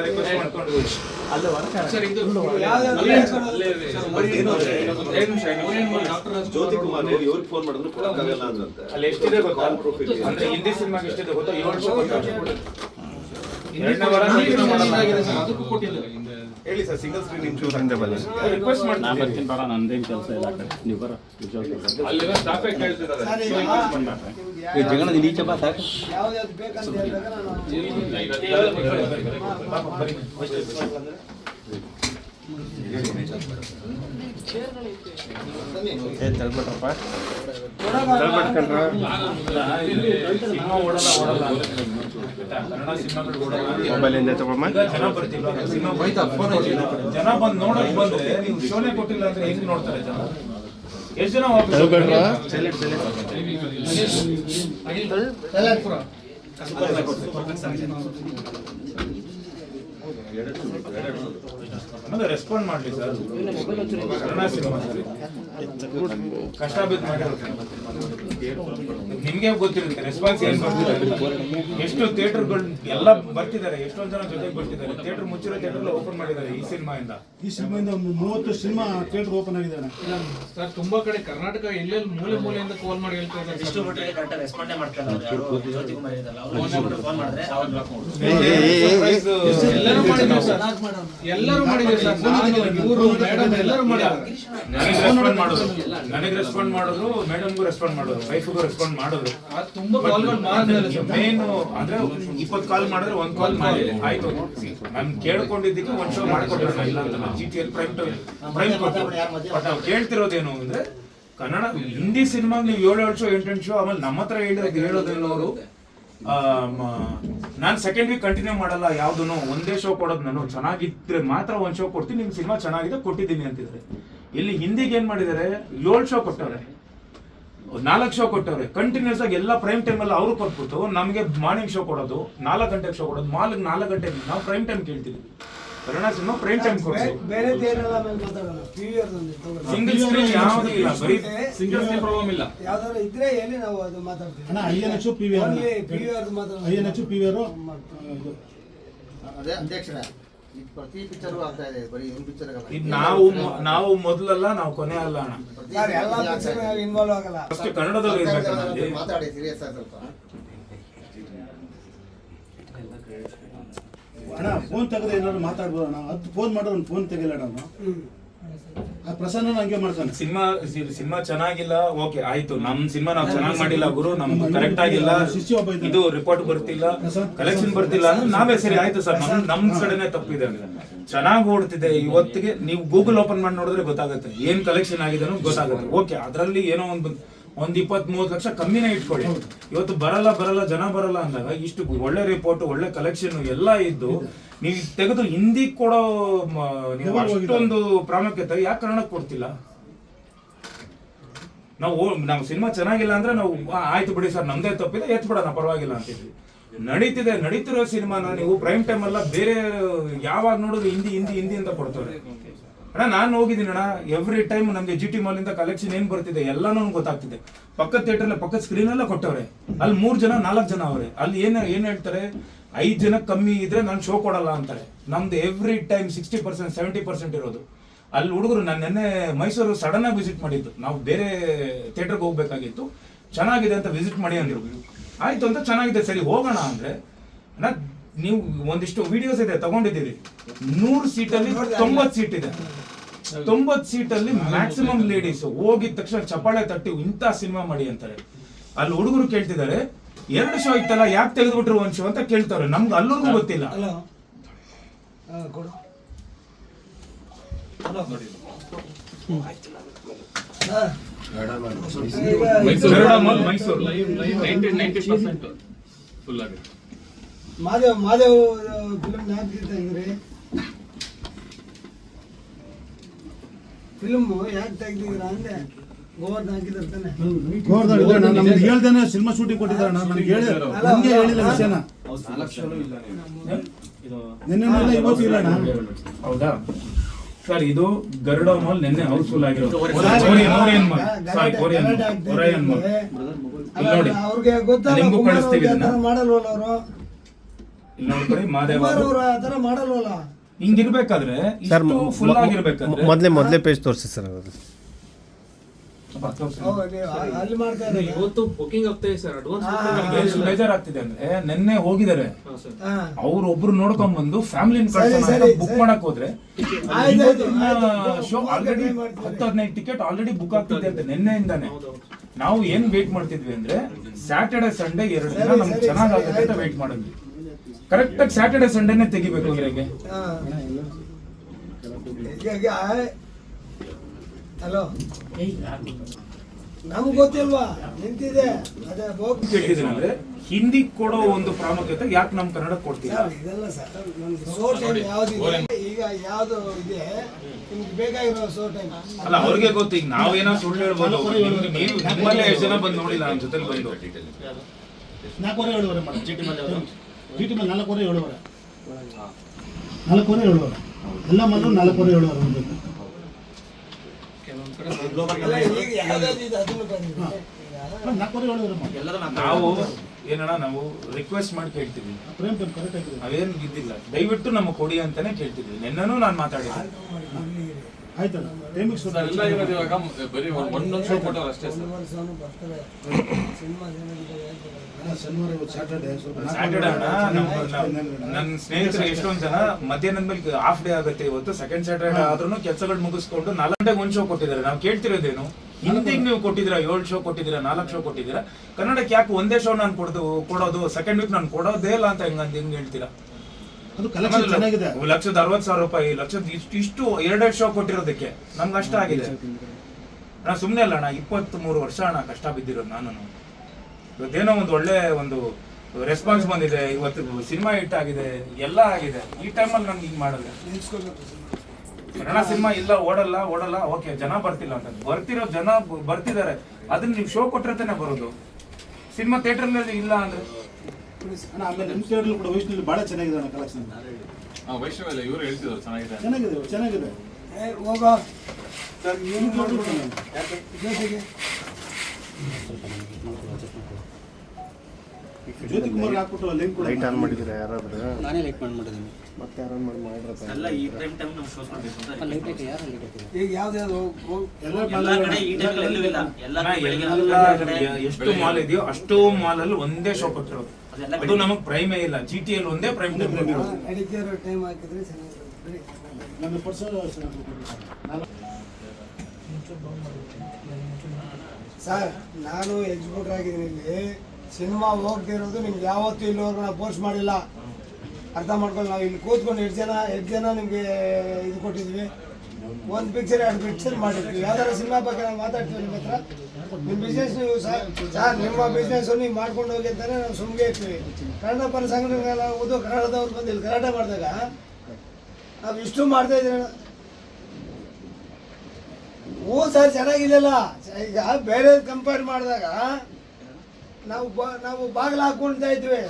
Request ಮಾಡ್ಕೊಂಡು ಜ್ಯೋತಿ ಕುಮಾರ್ ಹೇಳಿ ಇವ್ರಿಗೆ ಫೋನ್ ಮಾಡಿದ್ರು ಕೊಡಕ್ಕಾಗಲ್ಲ ಅಂದ್ರಂತೆ. ಅಲ್ಲಿ ಎಷ್ಟಿದೆ ಗೊತ್ತಾ? ಅಂದ್ರೆ ಹಿಂದಿ ಸಿನಿಮಾಗೆ ಎಷ್ಟಿದೆ ಗೊತ್ತಾ? ಏಳು ಅದಕ್ಕೂ ಕೊಟ್ಟಿಲ್ಲ ಹೇಳಿ ಸರ್ ಸಿಂಗಲ್ ಸ್ಕ್ರೀನ್ ಇಂಪ್ರೂವ್ ಅಂತ ಬನ್ನಿ ರಿಕ್ವೆಸ್ಟ್ ನಾ ಮಾಡ್ತೀನಿ ಬರ್ತೀನಿ ಬರ ನಂದೇನು ಕೆಲಸ ಇಲ್ಲ ಆ ಕಡೆ ನೀವು ಬರ ಅಲ್ಲಿರೋ ಸ್ಟಾಫೇ ಕೇಳ್ತಿದ್ದಾರೆ ಈ ಜಗಣದ ಈಚೆ ಬಾ ಸಾಕು ಯಾವ್ದು ಬೇಕಂತ ಹೇಳಿದಾಗ ನಾನು ಸಿನಿಮಾ ಓಡಲ್ಲ ಓಡಲ್ಲ ಅಂತ. ಕನ್ನಡ ಸಿನಿಮಾಗಳು ಓಡಲ್ಲ ಈಗ ಜನ ಬರ್ತಿಲ್ವಾ? ಸಿನಿಮಾ ಜನ ಬಂದು ನೋಡಕ್ ಬಂದ್ರೆ ನೀವು ಶೋನೆ ಕೊಟ್ಟಿಲ್ಲ ಅಂದ್ರೆ ಹೆಂಗ್ ನೋಡ್ತಾರೆ ಜನ ಎಷ್ಟು ಜನ ವಾಪಸ್ ಅನ್ನೋದು ರೆಸ್ಪಾಂಡ್ ಮಾಡ್ಲಿ ಸರ್ ಕನ್ನಡ ಸಿನಿಮಾ ಸರ್. ಕಷ್ಟ ಬಿದ್ದು ಮಾಡಿರೋದು ನಿಮ್ಗೆ ಗೊತ್ತಿರುತ್ತೆ ರೆಸ್ಪಾನ್ಸ್ ಏನ್ ಬರ್ತಿದೆ ಎಷ್ಟು ಥಿಯೇಟರ್ಗಳು ಎಲ್ಲ ಬರ್ತಿದ್ದಾರೆ ಎಷ್ಟೊಂದ್ ಜನ ಜೊತೆಗೆ ಬರ್ತಿದ್ದಾರೆ. ಥಿಯೇಟರ್ ಮುಚ್ಚಿರೋ ಥಿಯೇಟರ್ ಓಪನ್ ಮಾಡಿದ್ದಾರೆ ಈ ಸಿನಿಮಾಯಿಂದ ಈ ಸಿನಿಮಾಯಿಂದ ಒಂದು ಮೂವತ್ತು ಸಿನಿಮಾ ಥಿಯೇಟರ್ ಓಪನ್ ಆಗಿದ್ದಾರೆ ಸರ್ ತುಂಬಾ ಕಡೆ ಕರ್ನಾಟಕ ಎಲ್ಲೆಲ್ಲಿ ಮೂಲೆ ಮೂಲೆಯಿಂದ ಕಾಲ್ ಮಾಡಿ ಹೇಳ್ತಾ ಇದ್ದಾರೆ. ಡಿಸ್ಟ್ರಿಬ್ಯೂಟರ್ ಕರೆಕ್ಟ್ ರೆಸ್ಪಾಂಡೇ ಮಾಡ್ತಾರೆ ಜ್ಯೋತಿ ಕುಮಾರ್ ಇದ್ದಲ್ಲ ಅವ್ರು ಫೋನ್ ಮಾಡಿದ್ರೆ ಎಲ್ಲರೂ ಮಾಡಿದ್ರು. ಸರ್ ಎಲ್ಲರೂ ಮಾಡಿದ್ರು. ರೆಸ್ಪಾಂಡ್ ಮಾಡೋದು. ನನಗೆ ರೆಸ್ಪಾಂಡ್ ಮಾಡೋದು. ಮೇಡಮ್ಗೂ ರೆಸ್ಪಾಂಡ್ ಮಾಡೋದು ವೈಫ್ಗೂ ರೆಸ್ಪಾಂಡ್ ಮಾಡೋದು. ಅದು ತುಂಬಾ ಕಾಲ್ಗಳು ಮಾಡಿದ್ಮೇಲೆ ಸರ್. ಮೇನ್ ಅಂದ್ರೆ ಇಪ್ಪತ್ತು ಕಾಲ್ ಮಾಡಿದ್ರೆ ಒಂದ್ ಕಾಲ್ ಮಾಡಿ ಆಯ್ತು. ನಾನು ಕೇಳ್ಕೊಂಡಿದ್ದಕ್ಕೆ ಒಂದ್ ಶೋ ಮಾಡ್ಕೊಟ್ರಲ್ಲ ಇಲ್ಲ ಅಂತ G T L prime prime but ಅವ್ರು ಕೇಳ್ತಿರೋದೇನು ಅಂದ್ರೆ ಕನ್ನಡ ಹಿಂದಿ ಸಿನಿಮಾಗ್ ನೀವು ಏಳು ಏಳು ಶೋ ಎಂಟೆಂಟು ಶೋ ಆಮೇಲೆ ನಮ್ಮ ಹತ್ರ ಹೇಳಿದ್ರೆ ಹೇಳೋದೇನು ಅವರು. ನಾನು ಸೆಕೆಂಡ್ ವೀಕ್ ಕಂಟಿನ್ಯೂ ಮಾಡಲ್ಲ ಯಾವ್ದನ್ನು ಒಂದೇ ಶೋ ಕೊಡೋದು ನಾನು ಚೆನ್ನಾಗಿದ್ರೆ ಮಾತ್ರ ಒಂದು ಶೋ ಕೊಡ್ತೀನಿ, ನಿಮ್ ಸಿನಿಮಾ ಚೆನ್ನಾಗಿದೆ ಕೊಟ್ಟಿದ್ದೀನಿ ಅಂತಿದ್ದಾರೆ. ಇಲ್ಲಿ ಹಿಂದಿಗೆ ಏನ್ ಮಾಡಿದ್ದಾರೆ, ಏಳು ಶೋ ಕೊಟ್ಟವ್ರೆ. ನಾಲ್ಕು ಶೋ ಕೊಟ್ಟವ್ರೆ. ಕಂಟಿನ್ಯೂಸ್ ಆಗಿ ಎಲ್ಲ ಪ್ರೈಮ್ ಟೈಮ್ ಅಲ್ಲಿ ಅವರು ಕೊಟ್ಬಿಟ್ಟು ನಮಗೆ ಮಾರ್ನಿಂಗ್ ಶೋ ಕೊಡೋದು, ನಾಲ್ಕು ಗಂಟೆಗೆ ಶೋ ಕೊಡೋದು, ಮಾಲ್ಗೆ ನಾಲ್ಕು ಗಂಟೆಗೆ ನಾವು ಪ್ರೈಮ್ ಟೈಮ್ ಕೇಳ್ತೀವಿ. ಕನ್ನಡ ಸಿನಿಮಾ ಪ್ರೈಮ್ ಟೈಮ್ ಬೇರೆ ಏನೆಲ್ಲ ಆಮೇಲೆ ಮಾತಾಡೋಣ ಪಿವಿಆರ್ ಸಿಂಗಲ್ ಸ್ಕ್ರೀನ್ ಯಾವುದೂ ಇಲ್ಲ ಬರೀ ಸಿಂಗಲ್ ಸ್ಕ್ರೀನ್ ಪ್ರಾಬ್ಲಮ್ ಇಲ್ಲ. ಯಾವ್ದಾದ್ರು ಇದ್ರೆ ಹೇಳಿ ನಾವು ಅದು ಮಾತಾಡ್ತೀವಿ? ಅಣ್ಣ I N H P V R P V ಮಾತ್ರ I N H P V R ಅದೇ ಅಧ್ಯಕ್ಷರ ಪ್ರತಿ ಪಿಕ್ಚರ್ ಆಗ್ತಾ ಇದೆ ಬರೀ ಒಂದು ಪಿಕ್ಚರ್ ನಾವು ನಾವು ಮೊದಲಲ್ಲ ನಾವು ಕೊನೆ ಅಲ್ಲ ಅಣ್ಣ. ಯಾರು ಎಲ್ಲ ಪಿಕ್ಚರ್ ಇನ್ವಾಲ್ವ್ ಆಗಲ್ಲ. ಫಸ್ಟ್ ಕನ್ನಡದಲ್ಲಿ. ಮಾತಾಡಿ ಸೀರಿಯಸ್ ಆಗಿ ಸ್ವಲ್ಪ. ಅಣ್ಣ ಫೋನ್ ತೆಗೆದ್ರೆ ಏನಾದ್ರು ಮಾತಾಡ್ಬೋದು ಅಣ್ಣ? ಹತ್ತು ಫೋನ್ ಮಾಡೋ ಒಂದು ಫೋನ್ ತೆಗಿಲ್ಲ ನಾನು ಆ ಪ್ರಸನ್ನ ಹಂಗೆ ಮಾಡ್ತಾನೆ. ಸಿನಿಮಾ ಸಿನಿಮಾ ಚೆನ್ನಾಗಿಲ್ಲ ಓಕೆ ಆಯ್ತು. ನಮ್ ಸಿನಿಮಾ ನಾವು ಚೆನ್ನಾಗಿ ಮಾಡಿಲ್ಲ ಗುರು ನಮ್ಗೆ ಕರೆಕ್ಟ್ ಆಗಿಲ್ಲ. ಇದು ರಿಪೋರ್ಟ್ ಬರ್ತಿಲ್ಲ. ಕಲೆಕ್ಷನ್ ಬರ್ತಿಲ್ಲ ಅಂದ್ರೆ ನಾವೇ ಸರಿ ಆಯ್ತು ಸರ್. ನಮ್ ನಮ್ ಕಡೆನೆ ತಪ್ಪಿದೆ ಅಂದ್ರೆ ಚೆನ್ನಾಗಿ ಓಡ್ತಿದೆ. ಇವತ್ತಿಗೆ ನೀವು ಗೂಗಲ್ ಓಪನ್ ಮಾಡಿ ನೋಡಿದ್ರೆ ಗೊತ್ತಾಗುತ್ತೆ. ಏನ್ ಕಲೆಕ್ಷನ್ ಆಗಿದೆ ಅನ್ನೋದು ಗೊತ್ತಾಗುತ್ತೆ. ಓಕೆ ಅದರಲ್ಲಿ ಏನೋ ಒಂದು ಒಂದ್ ಇಪ್ಪತ್ ಮೂವತ್ತು ಲಕ್ಷ ಕಮ್ಮಿನೇ ಇಟ್ಕೊಳ್ಳಿ. ಇವತ್ತು ಬರಲ್ಲ ಬರಲ್ಲ ಜನ ಬರಲ್ಲ ಅಂದಾಗ ಇಷ್ಟು ಒಳ್ಳೆ ರಿಪೋರ್ಟ್ ಒಳ್ಳೆ ಕಲೆಕ್ಷನ್ ಎಲ್ಲ ಇದ್ದು ನೀವು ತೆಗೆದು ಹಿಂದಿ ಕೊಡೋ ನೀವು ಅಷ್ಟೊಂದು ಪ್ರಾಮುಖ್ಯತೆ ಯಾಕೆ ಕನ್ನಡಕ್ಕೆ ಕೊಡ್ತಿಲ್ಲ? ನಾವು ನಾವು ಸಿನಿಮಾ ಚೆನ್ನಾಗಿಲ್ಲ ಅಂದ್ರೆ ನಾವು ಆಯ್ತು ಬಿಡಿ ಸರ್ ನಮ್ದೇ ತಪ್ಪಿದೆ ಎತ್ ಬಿಡೋಣ ಪರವಾಗಿಲ್ಲ ಅಂತಿದ್ವಿ ನಡೀತಿದೆ ನಡೀತಿರೋ ಸಿನಿಮಾನ ನೀವು ಪ್ರೈಮ್ ಟೈಮ್ ಅಲ್ಲ ಬೇರೆ ಯಾವಾಗ ನೋಡಿದ್ರು ಹಿಂದಿ ಹಿಂದಿ ಹಿಂದಿ ಅಂತ ಕೊಡ್ತಾರೆ. ಅಣ್ಣ ನಾನು ಹೋಗಿದ್ದೀನಿ ಅಣ್ಣ. ಎವ್ರಿ ಟೈಮ್ ನಮಗೆ ಜಿ ಟಿ ಮಾಲ್ ಇಂದ ಕಲೆಕ್ಷನ್ ಏನು ಬರ್ತಿದೆ ಎಲ್ಲಾನು ಗೊತ್ತಾಗ್ತಿದೆ. ಪಕ್ಕದ ಥಿಯೇಟರ್ ಪಕ್ಕದ ಸ್ಕ್ರೀನ್ ಎಲ್ಲ ಕೊಟ್ಟವ್ರೆ. ಅಲ್ಲಿ ಮೂರು ಜನ ನಾಲ್ಕು ಜನ ಅವ್ರೆ. ಅಲ್ಲಿ ಏನು ಏನು ಹೇಳ್ತಾರೆ? ಐದು ಜನ ಕಮ್ಮಿ ಇದ್ರೆ ನಾನು ಶೋ ಕೊಡಲ್ಲ ಅಂತಾರೆ. ನಮ್ದು every time sixty percent seventy percent ಇರೋದು. ಅಲ್ಲಿ ಹುಡುಗರು ನಾನು ನೆನ್ನೆ ಮೈಸೂರು ಸಡನ್ ಆಗಿ ವಿಸಿಟ್ ಮಾಡಿದ್ದು. ನಾವು ಬೇರೆ ಥಿಯೇಟರ್ಗೆ ಹೋಗ್ಬೇಕಾಗಿತ್ತು. ಚೆನ್ನಾಗಿದೆ ಅಂತ ವಿಸಿಟ್ ಮಾಡಿ ಅಂದ್ರು. ಆಯ್ತು ಅಂತ ಚೆನ್ನಾಗಿದೆ. ಸರಿ ಹೋಗೋಣ ಅಂದ್ರೆ ಅಣ್ಣ, ನೀವು ಒಂದಿಷ್ಟು ವಿಡಿಯೋಸ್ ಇದೆ ತಗೊಂಡಿದ್ದೀರಿ ನೂರು ಸೀಟಲ್ಲಿ ತೊಂಬತ್ತು ಸೀಟ್ ಇದೆ ತೊಂಬತ್ತು ಸೀಟಲ್ಲಿ ಮ್ಯಾಕ್ಸಿಮಮ್ ಲೇಡೀಸ್ ಹೋಗಿದ ತಕ್ಷಣ ಚಪಾಳೆ ತಟ್ಟಿ ಇಂಥ ಸಿನಿಮಾ ಮಾಡಿ ಅಂತಾರೆ ಅಲ್ಲಿ ಹುಡುಗರು ಕೇಳ್ತಿದ್ದಾರೆ ಎರಡು ಶೋ ಇತ್ತಲ್ಲ ಯಾಕೆ ತೆಗೆದ್ಬಿಟ್ರು ಒಂದು ಶೋ ಅಂತ ಕೇಳ್ತಾರೆ ನಮ್ಗೆ ಅಲ್ಲೂ ಗೊತ್ತಿಲ್ಲ Mysuru Mysuru ninety ninety percent full ಆಗಿದೆ ಮಾದೇವ್ ಮಾದೇವ್ ಫಿಲ್ಮ್ ಯಾಕೆ ಅಂದ್ರೆ ಫಿಲ್ಮ್ ಯಾಕೆ ತೆಗ್ದಿದ್ರ ಅಂದೆ ಗೋವರ್ಧನ್ ಹಾಕಿದ್ರೆ ತಾನೆ. ಗೋರ್ಧನ್ ಇದ್ರೆ ನಾನು ನಮ್ಗೆ ಹೇಳ್ದೇನೆ ಸಿನಿಮಾ ಶೂಟಿಂಗ್ ಕೊಟ್ಟಿದ್ದಾರೆ. ನನಗೆ ನನಗೆ ಹೇಳಿಲ್ಲ ವಿಷಯನ. ನಿನ್ನೆ ಇವತ್ತು ಇಲ್ಲ ಅಣ್ಣ. ಹೌದಾ? ಸರ್ ಇದು ಗರುಡ ಮಾಲ್ ನಿನ್ನೆ ಹೌಸ್ಫುಲ್ ಆಗಿರೋದು. Korean Korean mall. Sorry Korean mall. Korean mall. ಇಲ್ಲಿ ನೋಡಿ. ನಿಮ್ಗೂ ಕಳಿಸ್ತೀವಿ ಇದನ್ನ. ಮಾಡಲ್ವಲ್ಲ ಅವರು? ಇಲ್ಲಿ ನೋಡ್ಕೊಳ್ಳಿ ಮಾದೇವ ಕುಮಾರ್ ಅವ್ರು. ಆ ಥರ ಮಾಡಲ್ವಲ್ಲ? ಹಿಂಗಿರ್ಬೇಕಾದ್ರೆ ಸರ್ ಇಷ್ಟು ಫುಲ್ ಆಗಿರ್ಬೇಕಾದ್ರೆ ಮೊದಲೇ ಮೊದಲೇ ಪೇಜ್ ತೋರಿಸಿ ಸರ್ ಅದು ಸ್ವಲ್ಪ ತೋರ್ಸಿ. ಹೌದು, ನೀವು ಆ- ಅಲ್ಲಿ ಮಾಡ್ತಾ ಇದ್ದಾರೆ ಇವತ್ತು ಬುಕಿಂಗ್ ಆಗ್ತಾ ಇದೆ ಸರ್ ಅಡ್ವಾನ್ಸ್ ನಮ್ಗೆ ಎಷ್ಟು ಬೇಜಾರಾಗ್ತಿದೆ ಅಂದ್ರೆ ನಿನ್ನೆ ಹೋಗಿದ್ದಾರೆ. ಹಾ ಅವ್ರು ಒಬ್ರು ನೋಡ್ಕೊಂಡ್ ಬಂದು ಫ್ಯಾಮಿಲಿ ಸರಿ, ಸರಿ, ಬುಕ್ ಸರಿ. ಮಾಡಕ್ ಹೋದ್ರೆ ಆಯ್ತು, ಆಯ್ತು, ಆಯ್ತು. ಶೋ ಆಲ್ರೆಡಿ ಮಾಡ್ತಾರೆ, ಮಾಡ್ತಾರೆ. ಹತ್ತು ಹದಿನೈದು ಟಿಕೆಟ್ ಆಲ್ರೆಡಿ ಬುಕ್ ಆಗ್ತಿದೆ ಅಂತ ನಿನ್ನೆಯಿಂದಾನೆ. ನಾವು ಏನ್ ವೇಟ್ ಮಾಡ್ತಿದ್ವಿ ಅಂದ್ರೆ ಸ್ಯಾಟರ್ಡೆ ಸಂಡೇ ಎರಡು ದಿನ ನಮ್ಗೆ ಸರಿ, ಚೆನ್ನಾಗುತ್ತೆ ಸರಿ, ಅಂತ. ವೇಟ್ ಮಾಡಿದ್ವಿ. ಕರೆಕ್ಟ್ ಆಗಿ ಸ್ಯಾಟರ್ಡೆ ಸಂಡೇನೆ ತೆಗಿಬೇಕು ಈಗ ಹಲೋ. ನಮ್ಗೆ ಗೊತ್ತಿಲ್ವಾ? ನಿಂತಿದೆ. ಅದೇ ಅಂದ್ರೆ ಹಿಂದಿ ಕೊಡೋ ಒಂದು ಪ್ರಾಮುಖ್ಯತೆ ಯಾಕೆ ನಮ್ ಕನ್ನಡ ಕೊಡ್ತೀವಿ ಸರ್ ಇದೆಲ್ಲ ಸರ್ ನಮ್ಗೆ ಸೋ ಟೈಮ್ ಯಾವ್ದಿದೆ? ಈಗ ಯಾವ್ದು ಇದೆ. ನಿಮ್ಗೆ ಬೇಕಾಗಿರೋ ಸೋ ಟೈಮ್ ಅಲ್ಲ ಅವ್ರಿಗೆ ಗೊತ್ತು. ಈಗ ನಾವೇನೋ ಸುಳ್ಳು ಹೇಳ್ಬೋದು. ನಿಮ್ಗೆ ನೀವು ನಿಮ್ಮಲ್ಲೇ ಎಷ್ಟು ಜನ ಬಂದು ನೋಡಿಲ್ಲ ನಮ್ಮ ಜೊತೆ ಬಂದು. ನಾಲ್ಕೂವರೆ ಏಳುವರೆ ಮಾಡಿ ಚೀಟಿ ಮೇಲೆ ಚೀಟಿ ಮೇಲೆ ನಾಲ್ಕೂವರೆ ಏಳುವರೆ. ನಾಲ್ಕೂವರೆ ಏಳುವರೆ. ಎಲ್ಲ ಮೊದಲು ನಾಲ್ಕೂವರೆ ಏಳುವರೆ ಎಲ್ಲರೂ ನಾವು ಏನಣ್ಣ ನಾವು ರಿಕ್ವೆಸ್ಟ್ ಮಾಡಿ ಕೇಳ್ತೀವಿ. ಅವೇನ್ ಇದ್ದಿಲ್ಲ. ದಯವಿಟ್ಟು ನಮಗೆ ಕೊಡಿ ಅಂತಾನೆ ಕೇಳ್ತಿದ್ವಿ ನಿನ್ನೂ ನಾನು ಮಾತಾಡಿದ್ದೆ ಆಯ್ತಲ್ಲ? ಟೈಮಿಗೆ ಸರ್ ಎಲ್ಲ ಇರೋದು ಇವಾಗ ಬರೀ ಒಂದೊಂದು ಶೋ ಕೊಟ್ಟವ್ರು ಅಷ್ಟೇ ಸರ್. ಶನಿವಾರ ಇವತ್ತು ಸ್ಯಾಟರ್ಡೆ ಸ್ಯಾಟರ್ಡೆ ನನ್ನ ಸ್ನೇಹಿತರು ಎಷ್ಟೊಂದು ಜನ ಮಧ್ಯಾಹ್ನದ ಮೇಲೆ ಹಾಫ್ ಡೇ ಆಗುತ್ತೆ ಇವತ್ತು ಸೆಕೆಂಡ್ ಸ್ಯಾಟರ್ಡೇ ಆದ್ರೂ ಕೆಲಸಗಳು ಮುಗಿಸ್ಕೊಂಡು ನಾಲ್ಕು ಗಂಟೆಗೆ ಒಂದು ಶೋ ಕೊಟ್ಟಿದ್ದಾರೆ. ನಾವು ಕೇಳ್ತಿರೋದೇನು? ಹಿಂದಿಗೆ ನೀವು ಕೊಟ್ಟಿದ್ದೀರಾ ಏಳು ಶೋ ಕೊಟ್ಟಿದ್ದೀರಾ ನಾಲ್ಕು ಶೋ ಕೊಟ್ಟಿದ್ದೀರಾ? ಕನ್ನಡಕ್ಕೆ ಯಾಕೆ ಒಂದೇ ಶೋ ನಾನು ಕೊಡೋದು ಕೊಡೋದು ಸೆಕೆಂಡ್ ವೀಕ್ ನಾನು ಕೊಡೋದೇ ಇಲ್ಲ ಅಂತ ಹೆಂಗ ಹೆಂಗ್ ಹೇಳ್ತೀರಾ? ಅದು ಕಲೆಕ್ಷನ್ ಚೆನ್ನಾಗಿದೆ. ಲಕ್ಷದ ಅರವತ್ ಸಾವಿರ ರೂಪಾಯಿ ಲಕ್ಷದ ಇಷ್ಟು ಇಷ್ಟು ಎರಡೆರಡು ಶೋ ಕೊಟ್ಟಿರೋದಕ್ಕೆ. ನಮ್ಗೆ ಅಷ್ಟ ಆಗಿದೆ. ನಾ ಸುಮ್ಮನೆ ಅಲ್ಲ ಅಣ್ಣ ಇಪ್ಪತ್ತ್ ಮೂರು ವರ್ಷ ಅಣ್ಣ ಕಷ್ಟ ಬಿದ್ದಿರೋದು ನಾನು. ಇವತ್ತೇನೋ ಒಂದು ಒಳ್ಳೆ ಒಂದು ರೆಸ್ಪಾನ್ಸ್ ಬಂದಿದೆ. ಇವತ್ತು ಸಿನಿಮಾ ಹಿಟ್ ಆಗಿದೆ ಎಲ್ಲ ಆಗಿದೆ. ಈ ಟೈಮಲ್ಲಿ ನಂಗೆ ಹಿಂಗ್ ಮಾಡಿದ್ರೆ. ಕನ್ನಡ ಸಿನಿಮಾ ಇಲ್ಲ ಓಡಲ್ಲ ಓಡಲ್ಲ ಓಕೆ ಜನ ಬರ್ತಿಲ್ಲ ಅಂತ. ಬರ್ತಿರೋ ಜನ ಬರ್ತಿದ್ದಾರೆ. ಅದನ್ನ ನೀವು ಶೋ ಕೊಟ್ಟಿರ್ತಾನೆ ತಾನೇ ಬರೋದು. ಸಿನಿಮಾ ಥಿಯೇಟರ್ನಲ್ಲಿ ಇಲ್ಲ ಅಂದ್ರೆ? ಅಣ್ಣ ಆಮೇಲೆ ನಿಮ್ಮ ಥಿಯೇಟರ್ ಕೂಡ ವಯಸ್ಸಿನಲ್ಲಿ ಭಾಳ ಚೆನ್ನಾಗಿದೆ ಅಣ್ಣ ಕಲೆಕ್ಷನ್ ವೈಷ್ಣವ್ ಇವರು ಹೇಳ್ತಿದ್ರು ಚೆನ್ನಾಗಿದೆ ಚೆನ್ನಾಗಿದೆ ಚೆನ್ನಾಗಿದೆ. ಏ ಹೋಗೋ. ಚೆನ್ನಾಗಿದೆ. ಜೊತೆಗೆ. ಜ್ಯೋತಿ ಕುಮಾರ್ ಹಾಕ್ಬಿಟ್ಟು ಲಿಂಕ್ ಕೂಡ ಲೈಟ್ ಆನ್ ಮಾಡಿದ್ರೆ ಯಾರಾದ್ರೂ? ನಾನೇ ಲೈಕ್ ಮಾಡಿದ್ದೀನಿ. ಮತ್ತೆ ಯಾರು ಮಾಡಿ ಮಾಡಿದ್ರೆ ಎಲ್ಲ ಈ ಪ್ರೈಮ್ ಟೈಮ್ ನಾವು ಶೋಸ್ ಮಾಡ್ಬೇಕು ಅಂತ ಈಗ ಯಾವ್ದು ಯಾವ್ದು? ಎಲ್ಲ ಕಡೆ ಈ ಟೈಮ್ ಎಲ್ಲೂ ಇಲ್ಲ. ಎಲ್ಲ ಕಡೆ ಎಷ್ಟು ಮಾಲ್ ಇದೆಯೋ ಅಷ್ಟು ಮಾಲ್ ಅಲ್ಲಿ ಒಂದೇ ಶಾಪ್ ಅದೆಲ್ಲ ಅದು ನಮಗೆ ಪ್ರೈಮೇ ಇಲ್ಲ. ಜಿ ಟಿ ಅಲ್ಲಿ ಒಂದೇ ಪ್ರೈಮ್ ಟೈಮ್ ಕೊಟ್ಟಿರೋದು ಅಡಿಕೆ ಟೈಮ್ ಹಾಕಿದ್ರೆ ಚೆನ್ನಾಗಿರುತ್ತೆ. ನನ್ನ ಸರ್ ನಾನು ಎಕ್ಸ್ಪೋರ್ಟ್ ಆಗಿದ್ದೀನಿ ಇಲ್ಲಿ. ಸಿನಿಮಾ ಹೋಗ್ತಿರೋದು ಇರೋದು ನಿಮ್ಗೆ ಯಾವತ್ತೂ ಇಲ್ಲಿವರೆಗೂ ನಾವು ಪೋಸ್ಟ್ ಮಾಡಿಲ್ಲ. ಅರ್ಥ ಮಾಡ್ಕೊಂಡು ನಾವು ಇಲ್ಲಿ ಕೂತ್ಕೊಂಡು ಎಷ್ಟು ಜನ ಎಷ್ಟು ಜನ ನಿಮಗೆ ಇದು ಕೊಟ್ಟಿದ್ವಿ? ಒಂದು ಪಿಕ್ಚರ್ ಎರಡು ಪಿಕ್ಚರ್ ಮಾಡಿರ್ತೀವಿ ಯಾವ್ದಾದ್ರು ಸಿನಿಮಾ ಬಗ್ಗೆ ನಾವು ಮಾತಾಡ್ತೀವಿ ನಿಮ್ಮ ಹತ್ರ. ನಿಮ್ಮ ಬಿಸ್ನೆಸ್ ನೀವು ಸರ್ ನಿಮ್ಮ ಬಿಸ್ನೆಸ್ ನೀವು ಮಾಡ್ಕೊಂಡು ಹೋಗಿ ಅಂತಾನೆ ನಾವು ಸುಮ್ಮನೆ ಇರ್ತೀವಿ. ಕನ್ನಡ ಪರ ಸಂಘಟನೆಗಳ ಓದು ಕನ್ನಡದವ್ರು ಬಂದು ಇಲ್ಲಿ ಕರಾಟೆ ಮಾಡಿದಾಗ ನಾವು ಇಷ್ಟು ಮಾಡ್ತಾ ಇದ್ದೀರ ಹ್ಞೂ ಸರ್, ಚೆನ್ನಾಗಿದೆಯಲ್ಲ. ಈಗ ಬೇರೆ ಕಂಪೇರ್ ಮಾಡಿದಾಗ ನಾವು ಬಾ ನಾವು ಬಾಗಿಲು ಹಾಕ್ಕೊಳ್ತಾ ಇದ್ವಿ.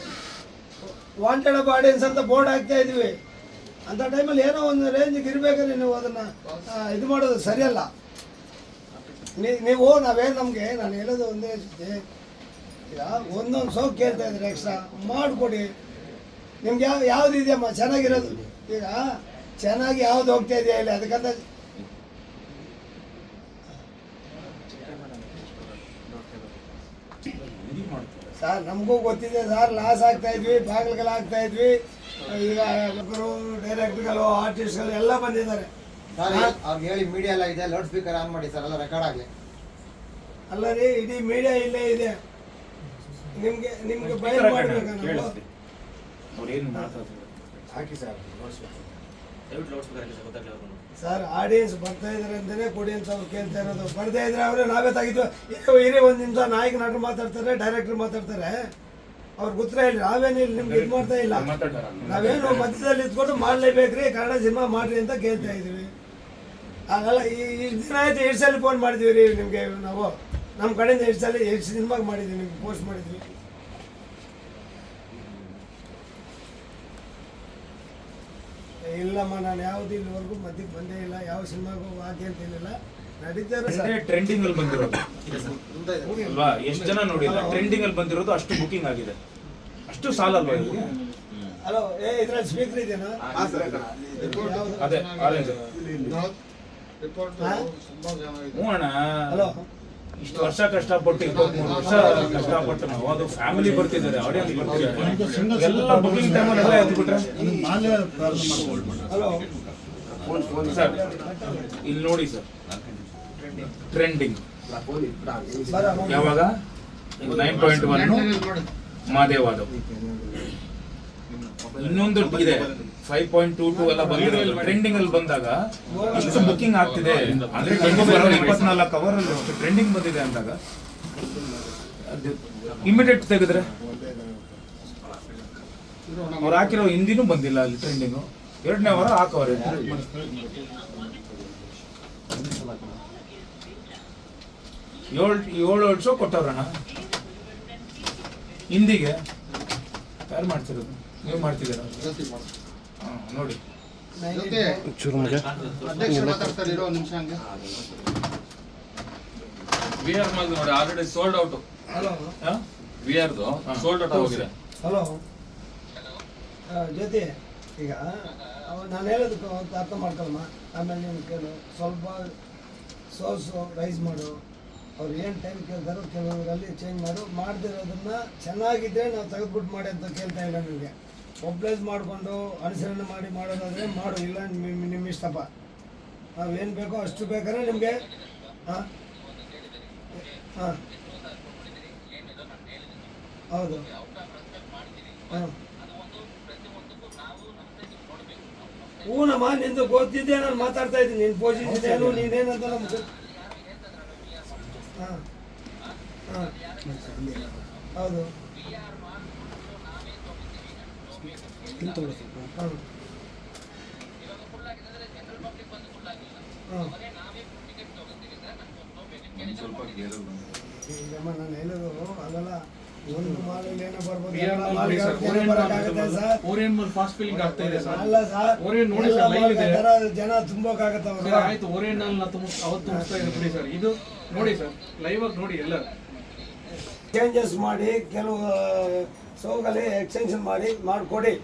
ವಾಂಟೆಡ್ ಅಪ್ ಆಡಿಯನ್ಸ್ ಅಂತ ಬೋರ್ಡ್ ಹಾಕ್ತಾ ಇದ್ವಿ. ಅಂಥ ಟೈಮಲ್ಲಿ ಏನೋ ಒಂದು ರೇಂಜಿಗೆ ಇರಬೇಕಾದ್ರೆ ನೀವು ಅದನ್ನು ಇದು ಮಾಡೋದು ಸರಿಯಲ್ಲ. ನೀ- ನೀವು ನಾವೇನು ನಮಗೆ, ನಾನು ಹೇಳೋದು ಒಂದೇ ಸುದ್ದಿ ಈಗ ಒಂದೊಂದು ಸೋಪ್ ಕೇಳ್ತಾ ಇದ್ರೆ ಎಕ್ಸ್ಟ್ರಾ ಮಾಡಿಕೊಡಿ. ನಿಮ್ಗೆ ಯಾವ ಯಾವ್ದು ಇದೆಯಮ್ಮ ಚೆನ್ನಾಗಿರೋದು? ಈಗ ಚೆನ್ನಾಗಿ ಯಾವ್ದು ಹೋಗ್ತಾ ಇದೆಯಾ ಇಲ್ಲ? ಅದಕ್ಕಂತ ಸರ್, ನಮಗೂ ಗೊತ್ತಿದೆ ಸರ್ ಲಾಸ್ ಆಗ್ತಾ ಇದ್ವಿ, ಬಾಗಿಲುಗಳು ಆಗ್ತಾ ಇದ್ವಿ. ಈಗ ಡೈರೆಕ್ಟರ್ಗಳು ಆರ್ಟಿಸ್ಟ್ಗಳು ಎಲ್ಲ ಬಂದಿದ್ದಾರೆ. ಸರ್ ಅವ್ರಿಗೆ ಹೇಳಿ ಮೀಡಿಯಾ ಎಲ್ಲ ಇದೆ ಲೌಡ್ ಸ್ಪೀಕರ್ ಆನ್ ಮಾಡಿ ಸರ್ ಎಲ್ಲ ರೆಕಾರ್ಡ್ ಆಗಲಿ. ಅಲ್ಲ ರೀ ಇಡೀ ಮೀಡಿಯಾ ಇಲ್ಲೇ ಇದೆ. ನಿಮ್ಗೆ ನಿಮ್ಗೆ ಬಯಲು ಮಾಡ್ಬೇಕಾ ನಾವು ಕೇಳಿಸ್ತಿ ಅವ್ರೇನು ಮಾತಾಡ್ತಾರೆ ಹಾಕಿ ಸರ್ ದಯವಿಟ್ಟು ಲೌಡ್ ಸ್ಪೀಕರ್ ಹಾಕಿ ಸರ್ ಗೊತ್ತಾಗ್ಲಿ ಅವ್ರಿಗೂ. ಸರ್ ಆಡಿಯನ್ಸ್ ಬರ್ತಾ ಇದಾರೆ ಅಂತಾನೆ ಕೊಡಿ ಅಂತ ಅವ್ರು ಕೇಳ್ತಾ ಇರೋದು. ಬರ್ದೇ ಇದ್ರೆ ಅವರೇ ನಾವೇ ತೆಗಿದ್ವಿ ಈಗ ಇರೇ ಒಂದು ನಿಮಿಷ ನಾಯಕ ನಟರು ಮಾತಾಡ್ತಾರೆ ಡೈರೆಕ್ಟರ್ ಮಾತಾಡ್ತಾರೆ. ಅವ್ರ ಉತ್ತರ ಇಲ್ಲ ನಾವೇನು ಇಲ್ಲಿ ನಿಮ್ಗೆ ಇದು ಮಾಡ್ತಾ ಇಲ್ಲ. ನಾವೇನು ಮಧ್ಯದಲ್ಲಿ ಇದ್ಕೊಂಡು ಮಾಡ್ಲೇಬೇಕ್ರಿ ಕನ್ನಡ ಸಿನಿಮಾ ಮಾಡ್ರಿ ಅಂತ ಕೇಳ್ತಾ ಇದೀವಿ ಹಾಗಲ್ಲ ಈ ಈ ದಿನ ಆಯ್ತು ಎಷ್ಟು ಸಲ ಫೋನ್ ಮಾಡಿದ್ವಿ ರೀ ನಿಮಗೆ ನಾವು. ನಮ್ಮ ಕಡೆಯಿಂದ ಎಷ್ಟು ಸಲ ಎಷ್ಟು ಸಿನಿಮಾಗೆ ಮಾಡಿದ್ವಿ ನಿಮ್ಗೆ ಪೋಸ್ಟ್ ಮಾಡಿದ್ವಿ. ಇಲ್ಲಮ್ಮ ನಾನು ಯಾವ್ದು ಇಲ್ಲಿವರೆಗೂ ಮಧ್ಯಕ್ಕೆ ಬಂದೇ ಇಲ್ಲ ಯಾವ ಸಿನಿಮಾಗೂ ಹಾಕಿ ಅಂತ ಸರ್. ಟ್ರೆಂಡಿಂಗ್ ಅಲ್ಲಿ ಬಂದಿರೋದು. ಇದೆ ಸರ್ ಅಲ್ವಾ? ಎಷ್ಟು ಜನ ನೋಡಿಲ್ಲ ಟ್ರೆಂಡಿಂಗ್ ಅಲ್ಲಿ ಬಂದಿರೋದು ಅಷ್ಟು ಬುಕಿಂಗ್ ಆಗಿದೆ. ಅಷ್ಟು ಸಾಲ ಅಲ್ವಾ ಇವ್ರಿಗೆ? ಹಲೋ ಏ ಇದ್ರಲ್ಲಿ ಸ್ಪೀಕರ್ ಇದೆಯಾ? ಅದೇ ಆರೆಂಜ್? ಹ್ಞೂ ಅಣ್ಣ ಇಷ್ಟು ವರ್ಷ ಕಷ್ಟಪಟ್ಟು ಇಪ್ಪತ್ಮೂರು ವರ್ಷ ಕಷ್ಟಪಟ್ಟು ನಾವು ಅದು ಫ್ಯಾಮಿಲಿ ಬರ್ತಿದ್ದಾರೆ ಆಡಿಯನ್ಸ್ ಬರ್ತಿದ್ದಾರೆ. ಎಲ್ಲ ಬುಕಿಂಗ್ ಟೈಮಲ್ಲಿ ಎಲ್ಲ ಎದ್ದು ಬಿಟ್ರೆ ಸರ್ ಇಲ್ಲಿ ನೋಡಿ ಸರ್. ಟ್ರೆಂಡಿಂಗ್ ಯಾವಾಗ? ನೈನ್ ಪಾಯಿಂಟ್ ಒನ್ ಮಾದೇವಾದ ಇನ್ನೊಂದು ಇದೆ. ಫೈವ್ ಪಾಯಿಂಟ್ ಟೂ ಟೂ ಎಲ್ಲ ಬಂದಿರೋ ಟ್ರೆಂಡಿಂಗ್ ಅಲ್ಲಿ ಬಂದಾಗ ಇಷ್ಟು ಬುಕಿಂಗ್ ಆಗ್ತಿದೆ. ಅಂದ್ರೆ ಇಪ್ಪತ್ನಾಲ್ಕು ಅವರ್ ಅಲ್ಲಿ ಟ್ರೆಂಡಿಂಗ್ ಬಂದಿದೆ ಅಂದಾಗ ಇಮಿಡಿಯೇಟ್ ತೆಗೆದ್ರೆ? ಅವ್ರು ಹಾಕಿರೋ ಹಿಂದಿನೂ ಬಂದಿಲ್ಲ ಅಲ್ಲಿ ಟ್ರೆಂಡಿಂಗು ಎರಡನೇ ವಾರ ಹಾಕವ್ರೆ ಏಳು ಏಳು ಏಳು ಶೋ ಕೊಟ್ಟವ್ರಣ್ಣ. ಹಿಂದಿಗೆ ಯಾರು ಮಾಡ್ತಿರೋದು? ನೀವು ಮಾಡ್ತಿದ್ದೀರ? ನೋಡಿ. ನಿಮಿಷ ಹಂಗೆ. ವಿ ಆರ್ ಮಾಲ್ ನೋಡಿ already sold out hello V ಆರ್ದು sold out ಹೋಗಿದೆ ಹಲೋ ಆ, ಜ್ಯೋತಿ ಈಗ ನಾನು ಹೇಳೋದಕ್ಕೆ ಅರ್ಥ ಮಾಡ್ಕೊಳಮ್ಮ. ಆಮೇಲೆ ನೀನು ಕೇಳು. ಸ್ವಲ್ಪ ಸೋಸು ರೈಸ್ ಮಾಡು. ಅವ್ರು ಏನು ಟೈಮ್ ಕೇಳ್ತಾರೋ ಕೆಲವರಲ್ಲಿ ಚೇಂಜ್ ಮಾಡು. ಮಾಡದಿರೋದನ್ನ ಚೆನ್ನಾಗಿದ್ದರೆ ನಾವು ತೆಗೆದ್ಬಿಟ್ಟು ಮಾಡಿ ಅಂತ ಕೇಳ್ತಾ ಇಲ್ಲ ನಿಮಗೆ. ಒಬ್ಲೈಸ್ ಮಾಡಿಕೊಂಡು ಅನುಸರಣೆ ಮಾಡಿ ಮಾಡೋದಾದರೆ ಮಾಡು ಇಲ್ಲ ನಿಮ್ಮ ನಿಮ್ಮ ಇಷ್ಟಪ್ಪ. ನಾವೇನು ಬೇಕೋ ಅಷ್ಟು ಬೇಕಾದ್ರೆ ನಿಮಗೆ ಹಾಂ ಹಾಂ ಹೌದು. ಹಾಂ. ಹೂನಮ್ಮ ನಿಂದು ಗೊತ್ತಿದ್ದೆ ನಾನು ಮಾತಾಡ್ತಾ ಇದ್ದೀನಿ. ನಿನ್ನ ಪೊಸಿಷನ್ ಏನು ನೀನೇನಂತ ನಮ್ಗೆ ಹಾಂ. ಹಾಂ. ಹೌದು. ಬಂದಿದೆ. ಈಗಮ್ಮ ನಾನು ಏನೋ ಬರ್ಬೋದು ಓರಿಯನ್ ಫಾಸ್ಟ್ ಆಗ್ತಾ ಸರ್ ಅಲ್ಲ ಸರ್ ನೋಡಿ ಸರ್ ಜನ ತುಂಬೋಕ್ಕಾಗತ್ತ ಸರ್ ಆಯ್ತು ಓರಿಯನ್ ಅಲ್ಲಿ ನಾ ತುಂಬ ಅವತ್ತು ಇದೆ ಸರ್ ಇದು ನೋಡಿ ಸರ್ ಲೈವ್ ನೋಡಿ ಎಲ್ಲ ಚೇಂಜಸ್ ಮಾಡಿ ಕೆಲವು ಸೋಗಲ್ಲಿ ಎಕ್ಸ್ಟೆನ್ಷನ್ ಮಾಡಿ, ಮಾಡಿಕೊಡಿ.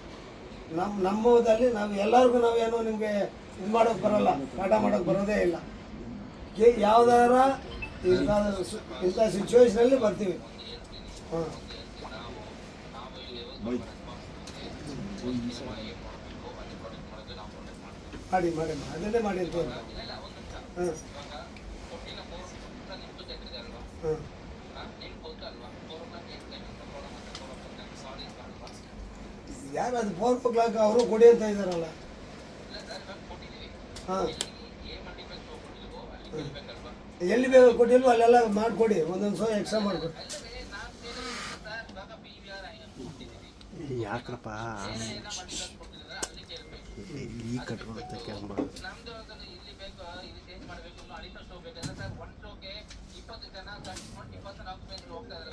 ನಮ್ಮ ನಮ್ಮದಲ್ಲಿ ನಾವು ಎಲ್ಲರಿಗೂ ನಾವೇನು ನಿಮಗೆ ಇದು ಮಾಡೋಕೆ ಬರೋಲ್ಲ, ಪಾಠ ಮಾಡೋಕೆ ಬರೋದೇ ಇಲ್ಲ. ಯಾವ್ದಾರ ಇಂಥ ಇಂಥ ಸಿಚುವೇಶನಲ್ಲಿ ಬರ್ತೀವಿ. ಮಾಡಿ ಮಾಡಿ ಅದನ್ನೇ ಮಾಡಿರ್ತೀವಿ ಹ್ಞೂ ಹಾಂ. ಯಾರು ಅದು ಫೋರ್ ಓ ಕ್ಲಾಕ್ ಅವರು ಕೊಡಿ ಅಂತ ಇದ್ದಾರಲ್ಲ ಹಾಂ. ಎಲ್ಲಿ ಬೇಕು ಕೊಟ್ಟಿಲ್ವೋ ಅಲ್ಲೆಲ್ಲ ಮಾಡಿಕೊಡಿ ಒಂದೊಂದು ಸೋ ಎಕ್ಸ್ಟ್ರಾ ಮಾಡಿಕೊಡಿ. ಯಾಕ್ರಪ್ಪ? ಈ ಕಟ್ಕೊಳುತ್ತೆ ಕ್ಯಾಮ್ರಾ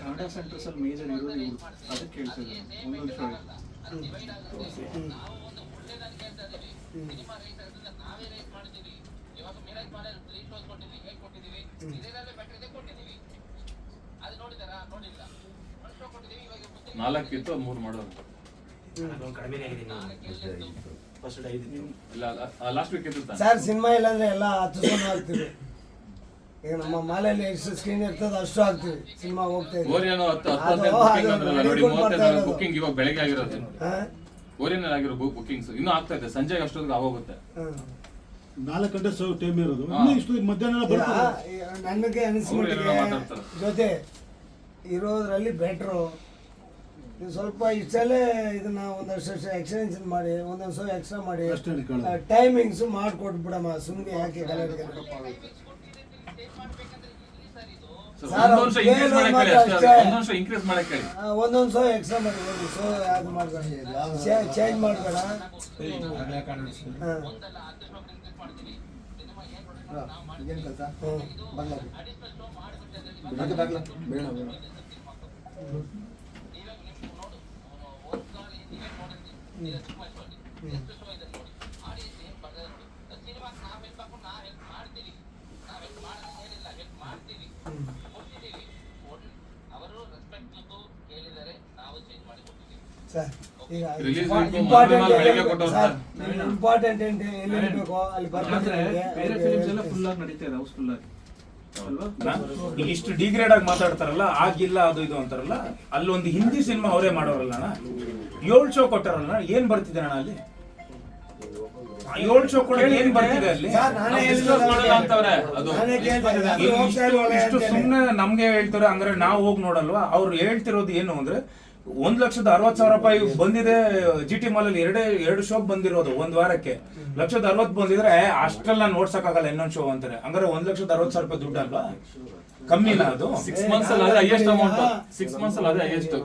ಟಾಟಾ ಸೆಂಟರ್ಸ್ ಅಲ್ಲಿ ಮೇಜರ್ ಇರೋದು. ಅದಕ್ಕೆ ಕೇಳ್ತಿದ್ದಾರೆ ಒಂದೊಂದು ಶೋ ನಾಲ್ಕಿತ್ತು ಮೂರು ಮಾಡೋದು ಇಲ್ಲ ಲಾಸ್ಟ್ ವೀಕ್ ಇತ್ತು ಸರ್ ಸಿನಿಮಾ ಇಲ್ಲಾಂದ್ರೆ ಎಲ್ಲ ಹತ್ತು ಜನ ಆಗ್ತೀವಿ. ಈಗ ನಮ್ಮ ಮಾಲೆಯಲ್ಲಿ ಎಷ್ಟು ಸ್ಕ್ರೀನ್ ಇರ್ತದೆ ಅಷ್ಟು ಆಗ್ತೀವಿ ಸಿನಿಮಾ ಹೋಗ್ತಾ ಇದೆ. ಓರಿಯನ್ ಹತ್ತು ಅಂದ್ರಲ್ಲ ನೋಡಿ ಮೂವತ್ತೈದು ಇವಾಗ ಬೆಳಗ್ಗೆ ಆಗಿರೋದು. ಓರಿಯನ್ ಆಗಿರೋ ಬುಕಿಂಗ್ಸ್ ಇನ್ನೂ ಆಗ್ತಾ ಇದೆ. ಸಂಜೆಗೆ ಅಷ್ಟೊತ್ತಿಗೆ ಆಗೋಗುತ್ತೆ ನಾಲ್ಕು ಗಂಟೆ ಸೊ ಟೈಮ್ ಇರೋದು. ಇನ್ನು ಇಷ್ಟು ಮಧ್ಯಾಹ್ನ ಬರ್ತದೆ. ನನಗೆ ಮಾತಾಡ್ತಾರೆ. ಜೊತೆ ಇರೋದ್ರಲ್ಲಿ ಬೆಟ್ರು ನೀವು ಸ್ವಲ್ಪ ಇಷ್ಟಲ್ಲೇ ಇದನ್ನ ಒಂದಷ್ಟು ಎಕ್ಸ್ಟೆನ್ಷನ್ ಮಾಡಿ ಒಂದೊಂದು ಸಲ ಎಕ್ಸ್ಟ್ರಾ ಮಾಡಿ. ಟೈಮಿಂಗ್ಸ್ ಮಾಡಿಕೊಟ್ಬಿಡಮ್ಮ. ಸುಮ್ಮನೆ ಯಾಕೆ ಸರ್, ಒಂದೊಂದು ಸೋ ಎಕ್ಸ್ಟ್ರಾ ಮಾಡಿ ಒಂದು ಸೋ ಯಾವುದು ಮಾಡಬೇಡ. ಚೇಂಜ್ ಮಾಡಬೇಡ. ಏನು ಕೆಲಸ ಸರ್ ಈಗ Release ಇಂಪಾರ್ಟೆಂಟ್ ಬೇಕು, ಮಾರನೇ ಬೆಳಿಗ್ಗೆ ಕೊಟ್ಟವ್ರು ಸರ್, ಸರ್. ಇಂಪಾರ್ಟೆಂಟ್ ಎಲ್ಲಿ ಇರಬೇಕು ಅಲ್ಲಿ ಆದ್ರೆ ಬರ್ತಾರೆ ಬೇರೆ ಫಿಲಿಮ್ಸ್ ಎಲ್ಲ ಫುಲ್ ಆಗಿ ನಡೀತಾ ಇದೆ ಹೌಸ್ಫುಲ್ ಆಗಿ. ಅಲ್ವಾ? ನಾ- ಈಗ ಇಷ್ಟು ಡಿಗ್ರೇಡ್ ಆಗಿ ಮಾತಾಡ್ತಾರಲ್ಲ ಆಗಿಲ್ಲ ಅದು ಇದು ಅಂತಾರಲ್ಲ ಅಲ್ಲೊಂದು ಒಂದು ಹಿಂದಿ ಸಿನಿಮಾ ಅವರೇ ಮಾಡೋರಲ್ಲ ಅಣ್ಣ? ಏಳು ಶೋ ಕೊಟ್ಟಾರಲ್ಲ ಏನ್ ಬರ್ತಿದೆ ಅಣ್ಣ ಅಲ್ಲಿ? ಏಳ್ ಶೋ ಕೊಡ ಏನ್ ಬರ್ತಿದೆ ಅಲ್ಲಿ? ಇಷ್ಟು-. ಸುಮ್ನೆ ನಮ್ಗೆ ಹೇಳ್ತಾರೆ ಅಂದ್ರೆ ನಾವು ಹೋಗಿ ನೋಡಲ್ವಾ? ಅವ್ರು ಹೇಳ್ತಿರೋದು ಏನು ಅಂದ್ರೆ ಒಂದ್ ಲಕ್ಷದ ಅರವತ್ ಸಾವಿರ ರೂಪಾಯಿ ಬಂದಿದೆ ಜಿ ಟಿ ಮಾಲ್ ಅಲ್ಲಿ. ಎರಡೇ ಎರಡು ಶೋ ಬಂದಿರೋದು ಒಂದ್ ವಾರಕ್ಕೆ. ಲಕ್ಷದ ಅರವತ್ ಬಂದಿದ್ರೆ ಅಷ್ಟ್ರಲ್ಲಿ ನಾನು ನೋಡ್ಸಕ್ ಆಗಲ್ಲ ಇನ್ನೊಂದ್ ಶೋ ಅಂತಾರೆ. ಅಂದ್ರೆ ಒಂದ್ ಲಕ್ಷದ ಅರವತ್ ಸಾವಿರ ರೂಪಾಯಿ ದುಡ್ಡು ಅಲ್ವಾ? ಕಮ್ಮಿನ ಅದು? ಸಿಕ್ಸ್ ಮಂತ್ಸ್ ಅಲ್ಲಿ ಅದೇ ಹೈಯೆಸ್ಟ್ ಅಮೌಂಟ್ ಸಿಕ್ಸ್ ಮಂತ್ಸ್ ಅಲ್ಲಿ ಅದೇ ಹೈಯೆಸ್ಟ್.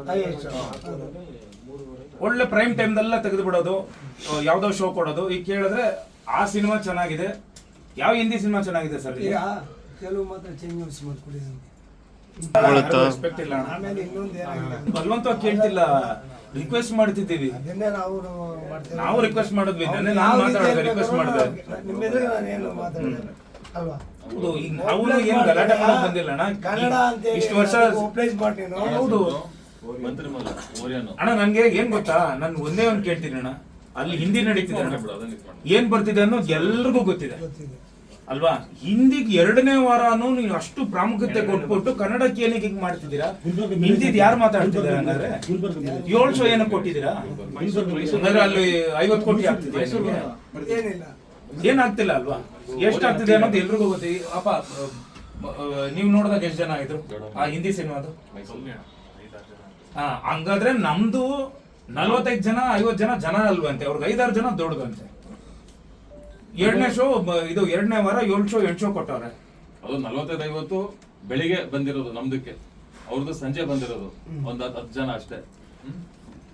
ಒಳ್ಳೆ ಪ್ರೈಮ್ ಟೈಮ್ದೆಲ್ಲ ತೆಗೆದು ಬಿಡೋದು ಯಾವ್ದೋ ಶೋ ಕೊಡೋದು. ಈಗ ಕೇಳಿದ್ರೆ ಆ ಸಿನಿಮಾ ಚೆನ್ನಾಗಿದೆ. ಯಾವ ಹಿಂದಿ ಸಿನಿಮಾ ಚೆನ್ನಾಗಿದೆ ಸರ್ ಈಗ ಕೆಲವು ಮಾತ್ರ ಚೇಂಜ್ ಮಾಡ್ಕೊಡಿ ರೆಸ್ಪೆಕ್ಟ್ ಇಲ್ಲ ಅಣ್ಣ. ಇನ್ನೊಂದು ಏನಾಗಿದೆ ಬಲವಂತವಾಗಿ ಕೇಳ್ತಿಲ್ಲ. ರಿಕ್ವೆಸ್ಟ್ ಮಾಡ್ತಿದ್ದೀವಿ. ನಾವು ಮಾಡ್ತೇವೆ. ನಾವು ರಿಕ್ವೆಸ್ಟ್ ಮಾಡಿದ್ವಿ. ನೆನ್ನೆ ನಾನು ಯಾವ ಮಾತಾಡಿದೆ ರಿಕ್ವೆಸ್ಟ್ ಮಾಡಿದೆ. ನಾನು ಏನು ಮಾತಾಡಿದೆ ಅಲ್ವಾ? ಹೌದು ಈಗ ನಾವು ಏನ್ ಗಲಾಟೆ ಮಾಡಕ್ ಬಂದಿಲ್ಲ ಅಣ್ಣ. ಕನ್ನಡ ಅಂತ ಇಷ್ಟು ವರ್ಷ ಹೌದು. ಅಣ್ಣ ನನ್ಗೆ ಏನ್ ಗೊತ್ತಾ? ನನ್ ಒಂದೇ ಒಂದ್ ಕೇಳ್ತೀನಿ ಅಣ್ಣ. ಅಲ್ಲಿ ಹಿಂದಿ ನಡೀತಿದೆ ಅಣ್ಣ. ಏನ್ ಬರ್ತಿದೆ ಅನ್ನೋದು ಎಲ್ರಿಗೂ ಗೊತ್ತಿದೆ. ಗೊತ್ತಿದೆ. ಅಲ್ವಾ? ಹಿಂದಿಗೆ ಎರಡನೇ ವಾರನೂ ನೀವು ಅಷ್ಟು ಪ್ರಾಮುಖ್ಯತೆ ಕೊಟ್ಬಿಟ್ಟು ಕನ್ನಡಕ್ಕೆ ಏನಕ್ಕೆ ಹಿಂಗ್ ಮಾಡ್ತಿದ್ದೀರಾ? ಹಿಂದಿದ್ ಯಾರು ಮಾತಾಡ್ತಿದ್ದೀರಾ ಹಂಗಾದ್ರೆ? ಏಳು ಶೋ ಏನಕ್ಕೆ ಕೊಟ್ಟಿದ್ದೀರಾ? ಅಂದ್ರೆ ಅಲ್ಲಿ ಐವತ್ತು ಕೋಟಿ ಆಗ್ತಿದೆ ಏನಿಲ್ಲ. ಏನಾಗ್ತಿಲ್ಲ ಅಲ್ವಾ? ಎಷ್ಟಾಗ್ತಿದೆ ಅನ್ನೋದು ಎಲ್ರಿಗೂ ಗೊತ್ತಿ. ಅಪ್ಪ ನೀವು ನೋಡಿದಾಗ ಎಷ್ಟು ಜನ ಇದ್ರು? ಆ ಹಿಂದಿ ಸಿನಿಮಾದು? ಹಾ ಹಂಗಾದ್ರೆ ನಮ್ದು ನಲ್ವತ್ತೈದು ಜನ ಐವತ್ತು ಜನ ಜನ ಅಲ್ವಂತೆ. ಅವ್ರಿಗೆ ಐದಾರು ಜನ ದೊಡ್ಡದಂತೆ. ಎರಡನೇ ಶೋ ಇದು ಎರಡನೇ ವಾರ ಏಳು ಶೋ ಎಂಟು ಶೋ ಕೊಟ್ಟವ್ರೆ. ಅದು ನಲವತ್ತೈದು ಐವತ್ತು ಬೆಳಿಗ್ಗೆ ಬಂದಿರೋದು ನಮ್ದಕ್ಕೆ. ಅವ್ರದ್ದು ಸಂಜೆ ಬಂದಿರೋದು. ಒಂದ್ ಹತ್ತು ಹತ್ತು ಜನ ಅಷ್ಟೇ.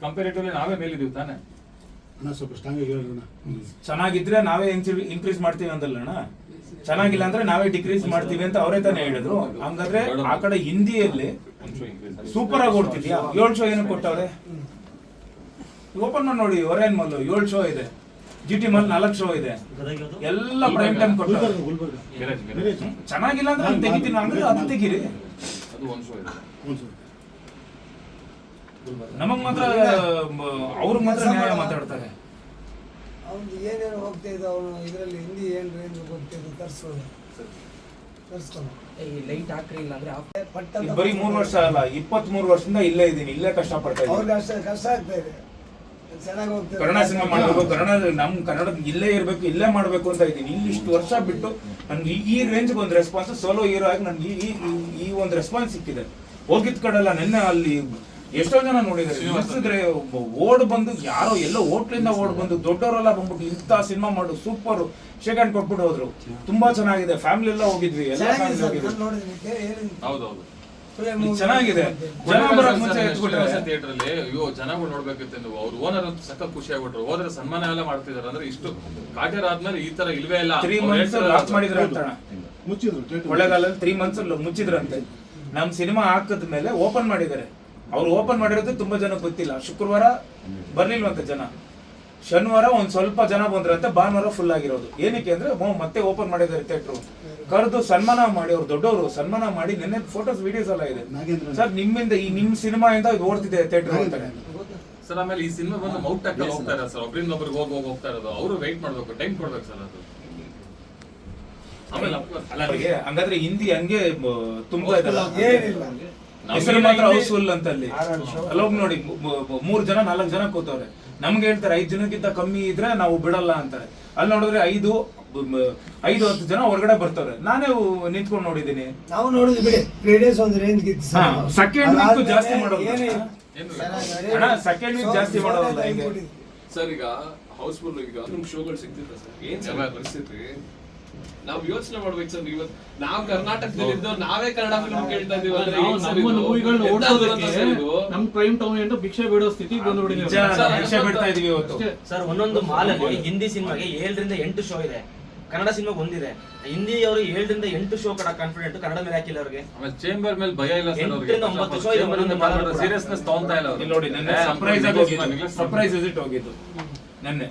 ಕಂಪೇರಿಟಿವ್ಲಿ ನಾವೇ ಮೇಲಿದೀವಿ ತಾನೆ. ಸ್ವಲ್ಪ ಸ್ಟ್ರಾಂಗ್ ಆಗಿ ಹೇಳೋಣ ಚೆನ್ನಾಗಿದ್ರೆ ನಾವೇ ಇನ್ಕ್ರೀಸ್ ಮಾಡ್ತೀವಿ ಅಂದಲ್ಲ ಅಣ್ಣ? ಚೆನ್ನಾಗಿಲ್ಲ ಅಂದ್ರೆ ನಾವೇ ಡಿಕ್ರೀಸ್ ಮಾಡ್ತೀವಿ ಅಂತ ಅವರೇ ತಾನೇ ಹೇಳಿದ್ರು. ಹಂಗಾದ್ರೆ ಆ ಕಡೆ ಹಿಂದಿಯಲ್ಲಿ ಒಂದ್ ಶೋ increase ಸೂಪರ್ ಆಗಿ ಓಡ್ತಿದ್ಯಾ? ಏಳು ಶೋ ಏನು ಕೊಟ್ಟವ್ರೆ? ಓಪನ್ ಮಾಡಿ ನೋಡಿ ಅವರೇನ್ ಮಲ್ಲು ಏಳು ಶೋ ಇದೆ. ಜಿ ಟಿ ಮಲ್ ನಾಲ್ಕು ಶೋ ಇದೆ. ಎಲ್ಲ ಪ್ರೈಮ್ ಟೈಮ್ ಕೊಟ್ಟು. ಚೆನ್ನಾಗಿಲ್ಲ ಅಂದ್ರೆ ಅಲ್ಲಿ ತೆಗಿತೀನಿ ಅಂದ್ರೆ ಅದು ತೆಗೀರಿ. ನಮಗ್ ಮಾತ್ರ ಅವ್ರಿಗೆ ಮಾತ್ರ ನ್ಯಾಯ ಮಾತಾಡ್ತಾರೆ. ಅವ್ನು ಏನೇನು ಹೋಗ್ತಾ ಇದ್ದ ಅವನು ಇದರಲ್ಲಿ ಹಿಂದಿ ಏನು ರೇಂಜ್ ಹೋಗ್ತಾ ಇದ್ದ ತರಿಸೋದು ಲೈಟ್ ಹಾಕ್ರಿ ಇಲ್ಲ ಅಂದ್ರೆ ಬರೀ ಮೂರ್ ವರ್ಷ ಅಲ್ಲ ಇಪ್ಪತ್ತ್ ಮೂರು ವರ್ಷದಿಂದ ಇಲ್ಲೇ ಇದ್ದೀನಿ ಇಲ್ಲೇ ಕಷ್ಟ ಪಡ್ತಾ ಇದ್ದೀನಿ. ಅವ್ರಿಗೆ ಅಷ್ಟೇ ಕಷ್ಟ ಆಗ್ತಾ ಇದೆ. ಕನ್ನಡ ಸಿನಿಮಾ ಮಾಡ್ಬೇಕು ಕನ್ನಡ ನಮ್ ಕನ್ನಡದ ಇಲ್ಲೇ ಇರಬೇಕು ಇಲ್ಲೇ ಮಾಡ್ಬೇಕು ಅಂತ ಇದ್ದೀನಿ. ಇಲ್ಲಿ ಇಷ್ಟು ವರ್ಷ ಬಿಟ್ಟು ನನ್ಗೆ ಈ- ರೇಂಜ್ಗೆ ರೇಂಜ್ ಒಂದು ರೆಸ್ಪಾನ್ಸ್ ಸೋಲೋ ಹೀರೋ ಆಗಿ ನನ್ಗೆ ಈ ಈ- ಒಂದು ರೆಸ್ಪಾನ್ಸ್ ಸಿಕ್ಕಿದೆ. ಹೋಗಿದ್ ಕಡೆಲ್ಲ ನಿನ್ನೆ ಅಲ್ಲಿ ಎಷ್ಟೋ ಜನ ನೋಡಿದ್ರೆ ಓಡ್ ಬಂದು ಯಾರೋ ಎಲ್ಲೋ ಹೋಟ್ಲಿಂದ ಓಡ್ ಬಂದು ದೊಡ್ಡವರೆಲ್ಲ ಬಂದ್ಬಿಟ್ಟು ಇಂಥ ಸಿನಿಮಾ ಮಾಡು ಸೂಪರ್ ಶೇಖಂಡ್ ಕೊಟ್ಬಿಟ್ಟು ಹೋದ್ರು. ತುಂಬಾ ಚೆನ್ನಾಗಿದೆ. ಫ್ಯಾಮಿಲಿ ಎಲ್ಲ ಹೋಗಿದ್ವಿ ಎಲ್ಲ ಚೆನ್ನಾಗಿದೆ ಫ್ಯಾಮಿಲಿ ಹೋಗಿದ್ವಿ. ಜನ ಬರಕ್ ಮುಂಚೆ ಥಿಯೇಟರ್ ಅಲ್ಲಿ ಅಯ್ಯೋ ಜನಗಳು ನೋಡ್ಬೇಕಿತ್ತು ನೀವು ಅವ್ರ ಓನರ್ ಅಂತ ಸಖತ್ ಖುಷಿ ಆಗ್ಬಿಟ್ರು. ಹೋದ್ರೆ ಸನ್ಮಾನ ಎಲ್ಲ ಮಾಡ್ತಿದಾರೆ ಅಂದ್ರೆ ಇಷ್ಟು ಕಾಟೇರ್ ಆದ್ಮೇಲೆ ಈ ತರ ಇಲ್ವೇ ಇಲ್ಲ. ತ್ರೀ ಮಂತ್ಸ್ ಲಾಕ್ ಮಾಡಿದ್ರ ಅಂತ ಮುಚ್ಚಿದ್ರು ಒಳ್ಳೆಗಾಲದಲ್ಲಿ ತ್ರೀ ಮಂತ್ಸ್ ಮುಚ್ಚಿದ್ರಂತೆ. ನಮ್ ಸಿನಿಮಾ ಹಾಕದ ಮೇಲೆ ಓಪನ್ ಮಾಡಿದ್ದಾರೆ. ಅವ್ರು ಓಪನ್ ಮಾಡಿರೋದು ತುಂಬಾ ಜನ ಗೊತ್ತಿಲ್ಲ. ಶುಕ್ರವಾರ ಬರ್ಲಿಲ್ವಂತ ಜನ. ಶನಿವಾರ ಒಂದ್ ಸ್ವಲ್ಪ ಜನ ಬಂದ್ರಂತೆ ಭಾನುವಾರ ಫುಲ್ ಆಗಿರೋದು. ಏನಕ್ಕೆ ಅಂದ್ರೆ ಮತ್ತೆ ಓಪನ್ ಮಾಡಿದ್ದಾರೆ ಥಿಯೇಟ್ರು ಕರೆದು ಸನ್ಮಾನ ಮಾಡಿ ಅವ್ರು ದೊಡ್ಡವರು ಸನ್ಮಾನ ಮಾಡಿ ನಿನ್ನೆ ಫೋಟೋಸ್ ವಿಡಿಯೋಸ್ ಎಲ್ಲ ಇದೆ. ನಾಗೇಂದ್ರ ಸರ್ ನಿಮ್ಮಿಂದ ಈ ನಿಮ್ ಸಿನಿಮಾ ಇಂದ ಇದು ಓಡ್ತಿದೆ ಥಿಯೇಟರ್ ಅಂತಾರೆ ಸರ್ ಆಮೇಲೆ ಈ ಸಿನಿಮಾ ಬಂದು ಮೌಟ್ ಟಾಕ್ ಹೋಗ್ತಾ ಇರೋದು ಸರ್. ಒಬ್ರಿಂದ ಒಬ್ರಿಗೆ ಹೋಗಿ ಹೋಗಿ ಹೋಗ್ತಾ ಇರೋದು. ಅವರು ವೆಯ್ಟ್ ಮಾಡ್ಬೇಕು ಟೈಮ್ ಕೊಡ್ಬೇಕು ಸರ್ ಅದು. ಆಮೇಲೆ ಅವ್ರಿಗೆ ಹಂಗಾದ್ರೆ ಹಿಂದಿ ಹಂಗೆ ತುಂಬಾ ಇದಲ್ಲ. ಏನಿಲ್ಲ. ಹೆಸರು ಮಾತ್ರ ಹೌಸ್ಫುಲ್ ಅಂತ ಅಲ್ಲಿ ಆರಾಮ್ show. ಅಲ್ಲಿ ಹೋಗಿ ನೋಡಿ ಮೂರ್ ಜನ ನಾಲ್ಕು ಜನ ಕೂತವ್ರೆ. ನಮ್ಗೆ ಹೇಳ್ತಾರೆ ಐದ್ ಜನಕ್ಕಿಂತ ಕಮ್ಮಿ ಇದ್ರೆ ನಾವು ಬಿಡಲ್ಲ ಅಂತಾರೆ. ಅಲ್ಲಿ ನೋಡಿದ್ರೆ ಐದು ಐದು ಹತ್ತು ಜನ ಹೊರಗಡೆ ಬರ್ತಾರೆ. ನಾನೇ ನಿಂತ್ಕೊಂಡು ನೋಡಿದೀನಿ ನಾವು ನೋಡಿದ್ವಿ ಬಿಡಿ ತ್ರೀ ಡೇಸ್ ಒಂದು ರೇಂಜ್ second week ಜಾಸ್ತಿ ಮಾಡೋದು. ಅಣ್ಣ ಸೆಕೆಂಡ್ ವೀಕ್ ಜಾಸ್ತಿ ಮಾಡೋದಲ್ಲ ಹಿಂಗೆ. ಸರ್ ಈಗ ಹೌಸ್ಫುಲ್ ಈಗ ನಿಮ್ಗೆ ಶೋಗಳು ಸಿಗ್ತಿಲ್ಲ ಸರ್? ಏನ್ ಸರ್? ಪರಿಸ್ಥಿತಿ ನಾವು ಯೋಚನೆ ಮಾಡ್ಬೇಕು ಸರ್ ಇವತ್ತು ನಾವು ಕರ್ನಾಟಕದಲ್ಲಿ ಇದ್ದವ್ರು ನಾವೇ ಕನ್ನಡ ಫಿಲ್ಮ್ ಕೇಳ್ತಾ ಇದೀವಿ? ನಮ್ ಪ್ರೈಮ್ ಟೌನ್ ಎಂದು ಭಿಕ್ಷೆ ಬಿಡೋ ಸ್ಥಿತಿ ಇವತ್ತು. ಸರ್ ಒಂದೊಂದು ಮಾಲಲ್ಲಿ ಹಿಂದಿ. ಸಿನಿಮಾಗೆ ಏಳರಿಂದ ಎಂಟು ಶೋ ಇದೆ. ಕನ್ನಡ ಸಿನಿಮಾ ಬಂದಿದೆ. ಹಿಂದಿ ಅವರು ಏಳರಿಂದ ಎಂಟು ಶೋ ಕಡ ಕಾನ್ಫಿಡೆಂಟ್ ಕನ್ನಡ ಮೇಲೆ ಹಾಕಿಲ್ಲ ಅವ್ರಿಗೆ. ಆಮೇಲೆ ಚೇಂಬರ್ ಮೇಲೆ ಭಯ ಇಲ್ಲ ಸರ್ ಎಂಟರಿಂದ ಒಂಬತ್ತು show ಇದೆ ಒಂದೊಂದು ಮಾಲಲ್ಲಿ ಕೂಡ. ಸೀರಿಯಸ್ನೆಸ್ ತಗೊಂತಾ ಇಲ್ಲ ಇಲ್ಲಿ ನೋಡಿ ನನ್ನ ಸರ್ಪ್ರೈಸ್ ಆಗಿ ಹೋಗಿದ್ದು. ಸರ್ಪ್ರೈಸ್ ವಿಸಿಟ್ ಹೋಗಿದ್ದು. ನೆನ್ನೆ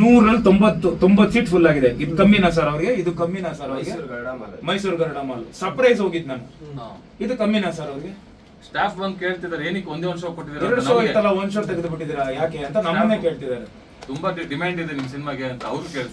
ನೂರಲ್ಲಿ ತೊಂಬತ್ತು ತೊಂಬತ್ತು ಸೀಟ್ ಫುಲ್ ಆಗಿದೆ. ಇದು ಕಮ್ಮಿನಾ ಸರ್ ಅವ್ರಿಗೆ ಇದು ಕಮ್ಮಿನಾ ಸರ್ ಅವ್ರಿಗೆ? Mysuru Garuda mall. Mysuru Garuda mall surprise ಹೋಗಿದ್ ನಾನು ಇದು ಕಮ್ಮಿನಾ ಸರ್ ಅವ್ರಿಗೆ. ಸ್ಟಾಫ್ ಬಂದು ಕೇಳ್ತಿದ್ದಾರೆ ಏನಕ್ಕೆ ಒಂದೇ ಒಂದು ಶೋ ಕೊಟ್ಟಿದ್ದಾರೆ ಎರಡು ಶೋ. ಇತ್ತಲ್ಲ ಒಂದ್ ಶೋ ತೆಗೆದು ಬಿಟ್ಟಿದ್ದೀರಾ ಯಾಕೆ ಅಂತ ನಮ್ಮನ್ನೇ ಕೇಳ್ತಿದ್ದಾರೆ. ತುಂಬಾ ಡಿಮ್ಯಾಂಡ್ ಇದೆ ನಿಮ್ ಸಿನಿಮಾಗೆ ಅಂತ ಅವ್ರು ಕೇಳ್ತಾರೆ.